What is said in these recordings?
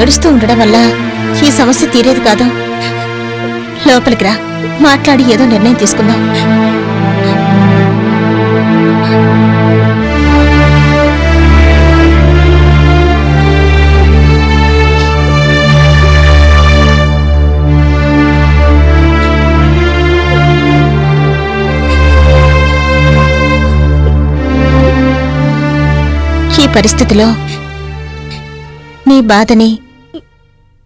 ఏడుస్తూ ఉండడం వల్ల ఈ సమస్య తీరేది కాదు. లోపలికి రా. మాట్లాడి ఏదో నిర్ణయం తీసుకుందాం. ఈ పరిస్థితిలో నీ బాధని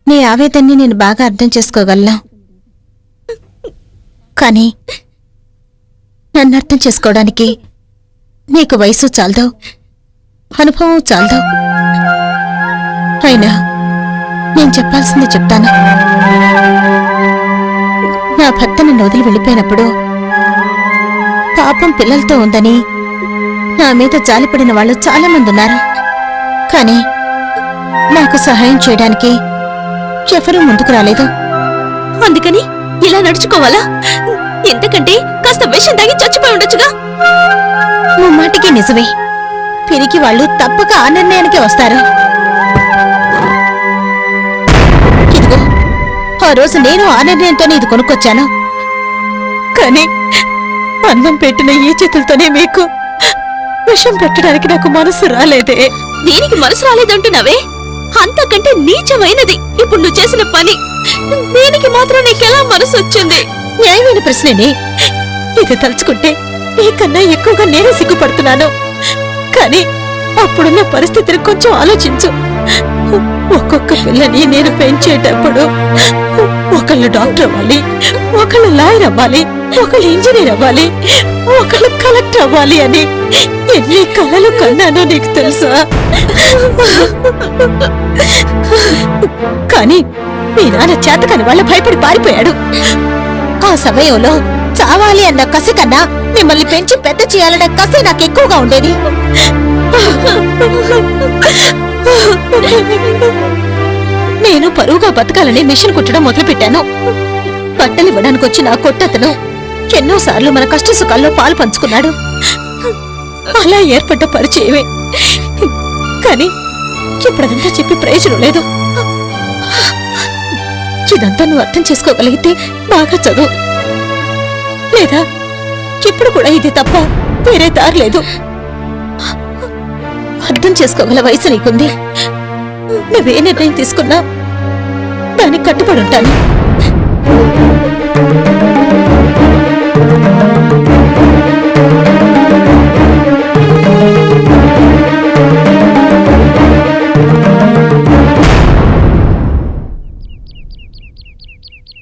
నీ ఆవేదన్ని నేను బాగా అర్థం చేసుకోగలను. కానీ నన్ను అర్థం చేసుకోవడానికి నీకు వయసు చాలదు అనుభవం చాలదు. అయినా నేను చెప్పాల్సింది చెప్తాను. నా భర్త నన్ను వదిలి వెళ్ళిపోయినప్పుడు పాపం పిల్లలతో ఉందని నా మీద జాలిపడిన వాళ్ళు చాలామంది ఉన్నారు. కానీ నాకు సహాయం చేయడానికి ఎవరూ ముందుకు రాలేదు. అందుకని ఇలా నడుచుకోవాలా? ఎందుకంటే కాస్త విషం తాగి చచ్చిపోయి ఉండొచ్చుగా. ముమ్మాటికి నిజమే. పిరికి వాళ్ళు తప్పక ఆ నిర్ణయానికి వస్తారు. ఇదిగో ఆ రోజు నేను ఆ నిర్ణయంతోనే ఇది కొనుక్కొచ్చాను. కానీ అన్నం పెట్టిన ఈ చేతులతోనే మీకు విషం పెట్టడానికి నాకు మనసు రాలేదే. దీనికి మనసు రాలేదంటున్నావే? అంతకంటే నీచమైనది ఇప్పుడు నువ్వు చేసిన పని. దీనికి మాత్రం నీకెలా మనసు వచ్చింది? న్యాయమైన ప్రశ్ననే. ఇది తలుచుకుంటే నీకన్నా ఎక్కువగా నేనే సిగ్గుపడుతున్నాను. కానీ అప్పుడున్న పరిస్థితిని కొంచెం ఆలోచించు. ఒక్కొక్క పిల్లని నేను పెంచేటప్పుడు ఒకళ్ళు డాక్టర్ అవ్వాలి ఒకళ్ళు లాయర్ అవ్వాలి. ఒకళ్ళు ఇంజనీర్ అవ్వాలి ఒకళ్ళు కలెక్టర్ అవ్వాలి అని ఎన్ని కలలు కన్నానో నీకు తెలుసా? కానీ మీ నాన్న చేతకని వాళ్ళ భయపడి పారిపోయాడు. ఆ సమయంలో చావాలి అన్న కసి కన్నా మిమ్మల్ని పెంచి పెద్ద చేయాలన్న కసి నాకు ఎక్కువగా ఉండేది. నేను పరువుగా బతకాలని మిషన్ కుట్టడం మొదలుపెట్టాను. బట్టలు ఇవ్వడానికి వచ్చిన కొట్టతను ఎన్నోసార్లు మన కష్ట సుఖాల్లో పాలు పంచుకున్నాడు. అలా ఏర్పడ్డ పరిచయమే. కానీ ఇప్పుడదంతా చెప్పి ప్రయోజనం లేదు. ఇదంతా నువ్వు అర్థం చేసుకోగలిగితే బాగా చదువు. లేదా ఇప్పుడు కూడా ఇది తప్ప వేరే దారి లేదు. అర్థం చేసుకోగల వయసు నీకుంది. నువ్వే నిర్ణయం తీసుకున్నా దానికి కట్టుబడి ఉంటాను.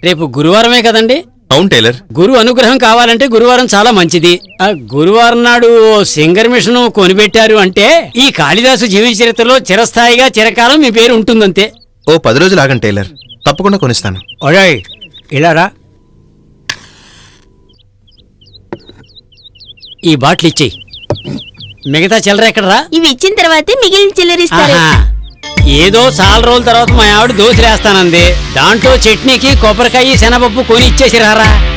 రేపు గురువారమే కదండి? అవును టైలర్. గురు అనుగ్రహం కావాలంటే గురువారం చాలా మంచిది. ఆ గురువారం నాడు ఓ సింగర్ మిషన్ కొనిపెట్టారు అంటే ఈ కాళిదాసు జీవిత చరిత్రలో చిరస్థాయిగా చిరకాలం మీ పేరు ఉంటుందంతే. ఓ పది రోజులు ఆగండి టైలర్. తప్పకుండా కొనిస్తాను. ఒడాయ్ ఇలా రా. ఈ బాటిల్ ఇచ్చేయి. మిగతా చిల్లర ఎక్కడరా ఇవి ఇచ్చిన తర్వాతే మిగిలిన చిల్లరిస్తారు ఆహా. ఏదో చాలా రోజుల తర్వాత మా ఆవిడ దోశలేస్తానంది. దాంట్లో చట్నీకి కొబ్బరికాయ శనగపప్పు కొని ఇచ్చేసిరారా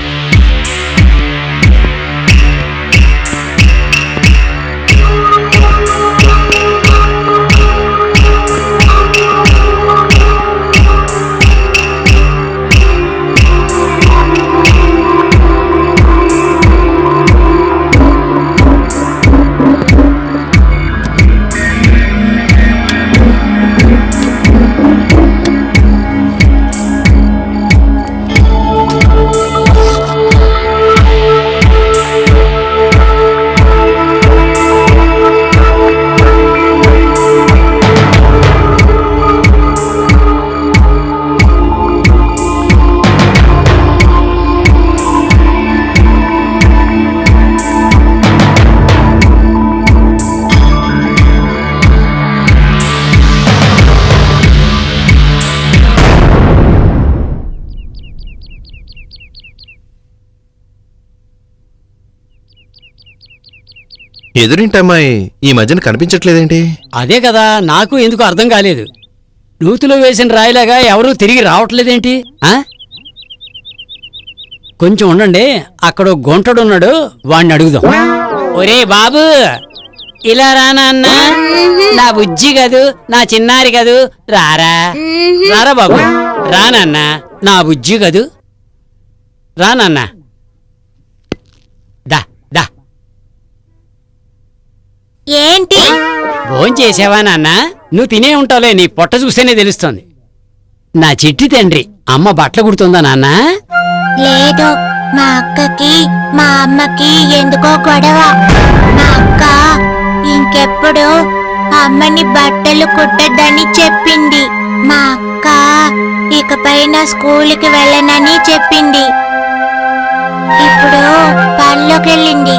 ఎదురింటి అమ్మాయి ఈ మధ్యన కనిపించట్లేదేంటి? అదే కదా నాకు ఎందుకు అర్థం కాలేదు. నూతిలో వేసిన రాయిలాగా ఎవరూ తిరిగి రావట్లేదేంటి? ఆ? కొంచెం ఉండండి అక్కడ ఓ గుంటడున్నాడు వాణ్ణి అడుగుదాం. ఒరే బాబు ఇలా రా అన్నా నా బుజ్జి కాదు నా చిన్నారి కాదు రారా. రారా బాబు రా నా బుజ్జి కాదు. రా ఏంటి? భోంచేసావా చేసావా నాన్న? నువ్వు తినే ఉంటావులే నీ పొట్ట చూస్తేనే తెలుస్తోంది. నా చిట్టి తండ్రి అమ్మ బట్టలు కుడుతుందా నాన్న? లేదు మా అక్కకి మా అమ్మకి ఎందుకో గొడవ. మా అక్క ఇంకెప్పుడు అమ్మని బట్టలు కుట్టద్దని చెప్పింది. మా అక్క ఇకపైన స్కూల్కి వెళ్ళనని చెప్పింది. ఇప్పుడు పనిలోకి వెళ్ళింది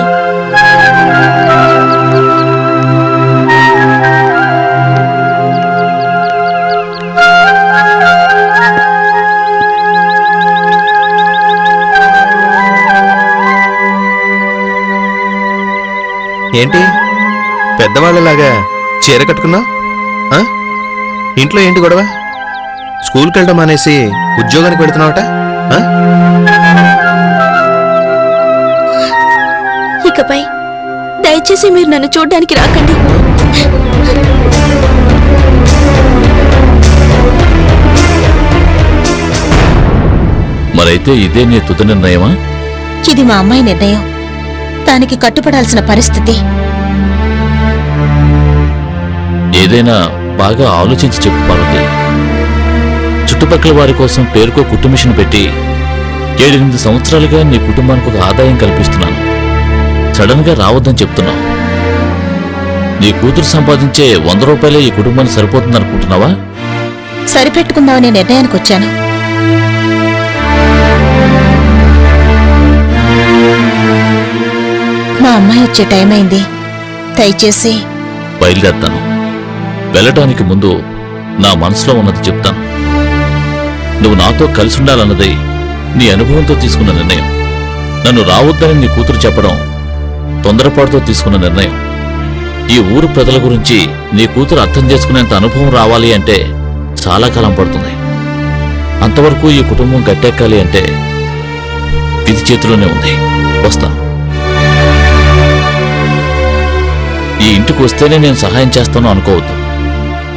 ఏంటి? పెద్దవాళ్ళలాగా చీర కట్టుకున్నావు ఆ? ఇంట్లో ఏంటి గొడవ? స్కూల్కి వెళ్ళడం అనేసి ఉద్యోగానికి పెడుతున్నావట ఆ? ఇకపై దయచేసి మీరు నన్ను చూడడానికి రాకండి. మరైతే ఇదే నీ తుది నిర్ణయమా? ఇది మా అమ్మాయి నిర్ణయం. దానికి కట్టుపడాల్సిన పరిస్థితి. ఏదైనా బాగా ఆలోచించి చెప్పు పార్వతి. చుట్టుపక్కల వారి కోసం పేరుకో కుటుంబిషన్ పెట్టి ఏడెనిమిది సంవత్సరాలుగా నీ కుటుంబానికి ఒక ఆదాయం కల్పిస్తున్నాను. సడన్గా రావద్దని చెప్తున్నావు నీ కూతురు సంపాదించే వంద రూపాయలే ఈ కుటుంబానికి సరిపోతుందనుకుంటున్నావా? సరిపెట్టుకుందామనే నిర్ణయానికి వచ్చాను మా అమ్మాయి వచ్చే టైం అయింది. దయచేసి. బయలుదేరతాను. వెళ్ళటానికి ముందు నా మనసులో ఉన్నది చెప్తాను. నువ్వు నాతో కలిసి ఉండాలన్నది నీ అనుభవంతో తీసుకున్న నిర్ణయం. నన్ను రావద్దని నీ కూతురు చెప్పడం తొందరపాటుతో తీసుకున్న నిర్ణయం. ఈ ఊరు ప్రజల గురించి నీ కూతురు అర్థం చేసుకునేంత అనుభవం రావాలి అంటే చాలా కాలం పడుతుంది. అంతవరకు ఈ కుటుంబం గట్టెక్కాలి అంటే విధి చేతిలోనే ఉంది. వస్తాను. ఈ ఇంటికి వస్తేనే నేను సహాయం చేస్తాను అనుకోవద్దు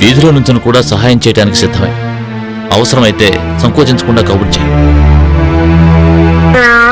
వీధిలో నుంచి కూడా సహాయం చేయడానికి సిద్ధమే అవసరమైతే సంకోచించకుండా కబుర్ చేయి Yeah.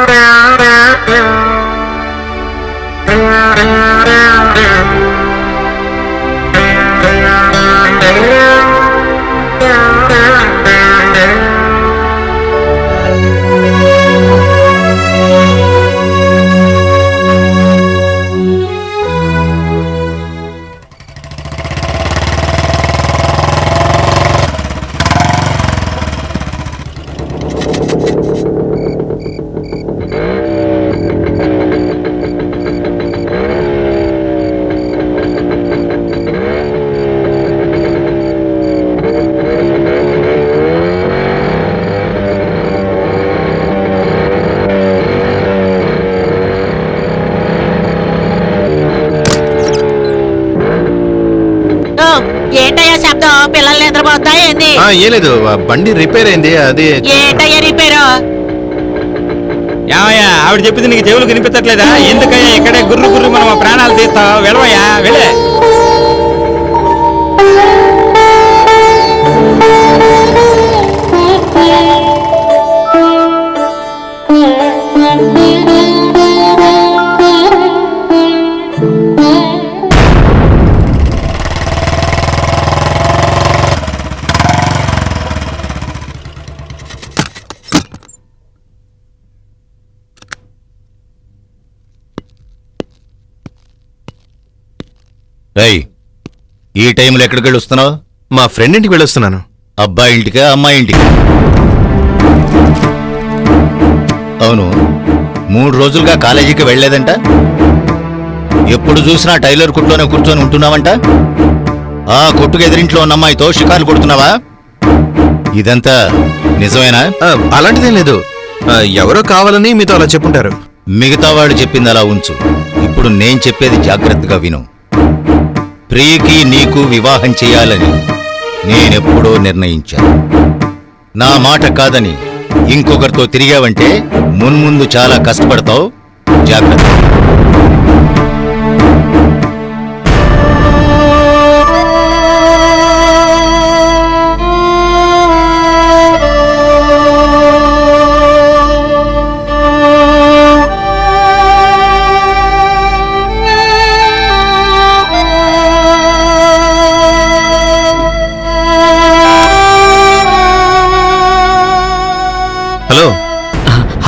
ఏంది? ఆ, ఏం లేదు. ఆ బండి రిపేర్ అయింది. అది ఏంటయ్యా రిపేరు? ఏమయ్యా ఆవిడ చెప్పింది నీకు చెవులు కనిపించట్లేదా ఎందుకయ్యా ఇక్కడే గుర్రు గుర్రు మనం ఆ ప్రాణాలు తీస్తావు వెళ్ళవయ్యా వెళ్ళే. రేయ్ ఈ టైంలో ఎక్కడికి వెళ్ళొస్తున్నావు? మా ఫ్రెండ్ ఇంటికి వెళ్ళొస్తున్నాను. అబ్బాయి ఇంటికా అమ్మాయి ఇంటికి? అవును మూడు రోజులుగా కాలేజీకి వెళ్ళలేదంట? ఎప్పుడు చూసినా టైలర్ కుట్లోనే కూర్చొని ఉంటున్నావంట? ఆ కొట్టుకు ఎదిరింట్లో ఉన్న అమ్మాయితో షికార్లు కొడుతున్నావా? ఇదంతా నిజమేనా? ఆ, అలాంటిదేం లేదు. ఆ, ఎవరో కావాలని మీతో అలా చెప్పుంటారు. మిగతా వాడు చెప్పింది అలా ఉంచు. ఇప్పుడు నేను చెప్పేది జాగ్రత్తగా విను. ప్రియకి నీకు వివాహం చేయాలని నేనెప్పుడో నిర్ణయించాను. నా మాట కాదని ఇంకొకరితో తిరిగావంటే మున్ముందు చాలా కష్టపడతావు. జాగ్రత్త.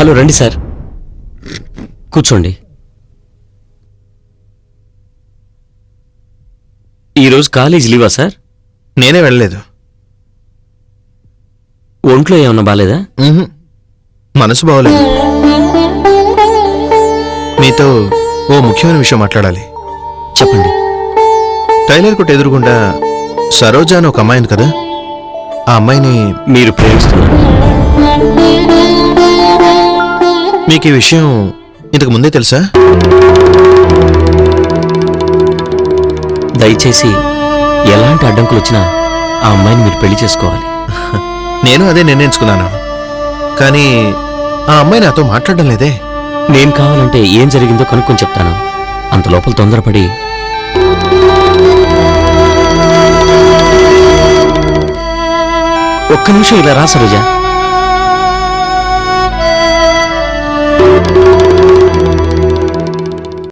హలో రండి సార్. కూర్చోండి. ఈరోజు కాలేజ్ లీవా సార్? నేనే వెళ్ళలేదు. ఒంట్లో ఏమన్నా మ్హూ. మనసు బాగోలేదు. మీతో ఓ ముఖ్యమైన విషయం మాట్లాడాలి. చెప్పండి. టైలర్ కొట్టు ఎదురుగుండా సరోజ అని ఒక అమ్మాయిని కదా? ఆ అమ్మాయిని మీరు ప్రేమిస్తున్నారు. మీకు ఈ విషయం ఇంతకు ముందే తెలుసా? దయచేసి ఎలాంటి అడ్డంకులు వచ్చినా ఆ అమ్మాయిని మీరు పెళ్ళి చేసుకోవాలి. నేను అదే నిర్ణయించుకున్నాను. కానీ ఆ అమ్మాయి నాతో మాట్లాడడం లేదే. నేను కావాలంటే ఏం జరిగిందో కనుక్కొని చెప్తాను. అంత లోపల తొందరపడి. ఒక్క నిమిషం ఇలా రా సరోజ.